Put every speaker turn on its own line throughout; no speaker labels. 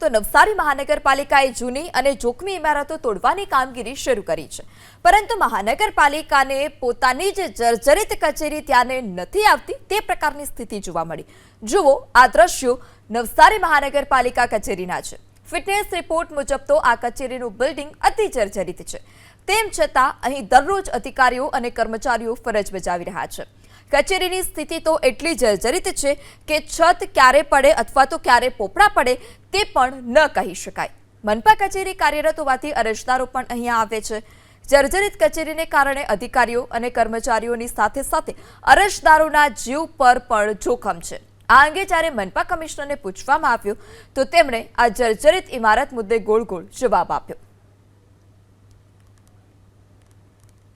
તો નવસારી મહાનગરપાલિકાએ જૂની અને જોખમી ઇમારતો તોડવાની કામગીરી શરૂ કરી છે. પરંતુ મહાનગરપાલિકાને પોતાની જે જર્જરિત કચેરી ત્યાંને નથી આવતી તે પ્રકારની સ્થિતિ જોવા મળી. જુઓ આ દ્રશ્યો નવસારી મહાનગરપાલિકા કચેરીના છે. ફિટનેસ રિપોર્ટ મુજબ તો આ કચેરીનું બિલ્ડિંગ અતિ જર્જરિત છે. તેમ છતાં અહીં દરરોજ અધિકારીઓ અને કર્મચારીઓ ફરજ બજાવી રહ્યા છે. કચેરીની સ્થિતિ તો એટલી જર્જરિત છે કે છત ક્યારે પડે અથવા તો ક્યારે પોપડા પડે તે પણ ન કહી શકાય. મનપા કચેરી કાર્યરત હોવાથી અરજદારો પણ અહીંયા આવે છે. જર્જરિત કચેરીને કારણે અધિકારીઓ અને કર્મચારીઓની સાથે સાથે અરજદારોના જીવ પર પણ જોખમ છે. આ અંગે જ્યારે મનપા કમિશનરને પૂછવામાં આવ્યું, તો તેમણે આ જર્જરિત ઇમારત મુદ્દે ગોળ ગોળ જવાબ આપ્યો.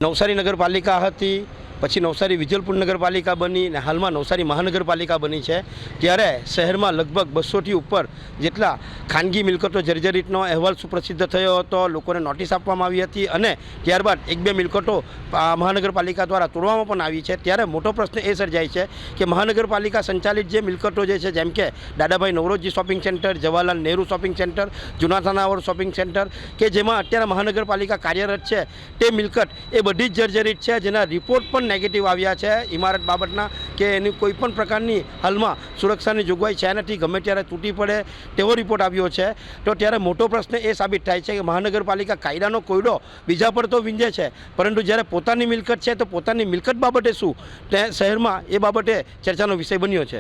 નવસારી નગરપાલિકા હતી પછી નવસારી વિજલપુર નગરપાલિકા બની અને હાલમાં નવસારી મહાનગરપાલિકા બની છે. ત્યારે શહેરમાં લગભગ બસોથી ઉપર જેટલા ખાનગી મિલકતો જર્જરિતનો અહેવાલ સુપ્રસિદ્ધ થયો હતો, લોકોને નોટિસ આપવામાં આવી હતી અને ત્યારબાદ એક બે મિલકતો મહાનગરપાલિકા દ્વારા તોડવામાં પણ આવી છે. ત્યારે મોટો પ્રશ્ન એ સર્જાય છે કે મહાનગરપાલિકા સંચાલિત જે મિલકતો જે છે, જેમ કે Dadabhai Naoroji shopping centre, Jawaharlal Nehru shopping centre, જૂના થાનાવર શોપિંગ સેન્ટર કે જેમાં અત્યારે મહાનગરપાલિકા કાર્યરત છે, તે મિલકત એ બધી જ જર્જરિત છે. જેના રિપોર્ટ પણ નેગેટિવ આવ્યા છે ઇમારત બાબતના કે એની કોઈ પણ પ્રકારની હાલમાં સુરક્ષાની જોગવાઈ છે નથી. ગમે ત્યારે તૂટી પડે તેવો રિપોર્ટ આવ્યો છે. તો ત્યારે મોટો પ્રશ્ન એ સાબિત થાય છે કે મહાનગરપાલિકા કાયદાનો કોયડો બીજા પર તો વિંજે છે. પરંતુ જ્યારે પોતાની મિલકત છે તો પોતાની મિલકત બાબતે શું? તે શહેરમાં એ બાબતે ચર્ચાનો વિષય બન્યો છે.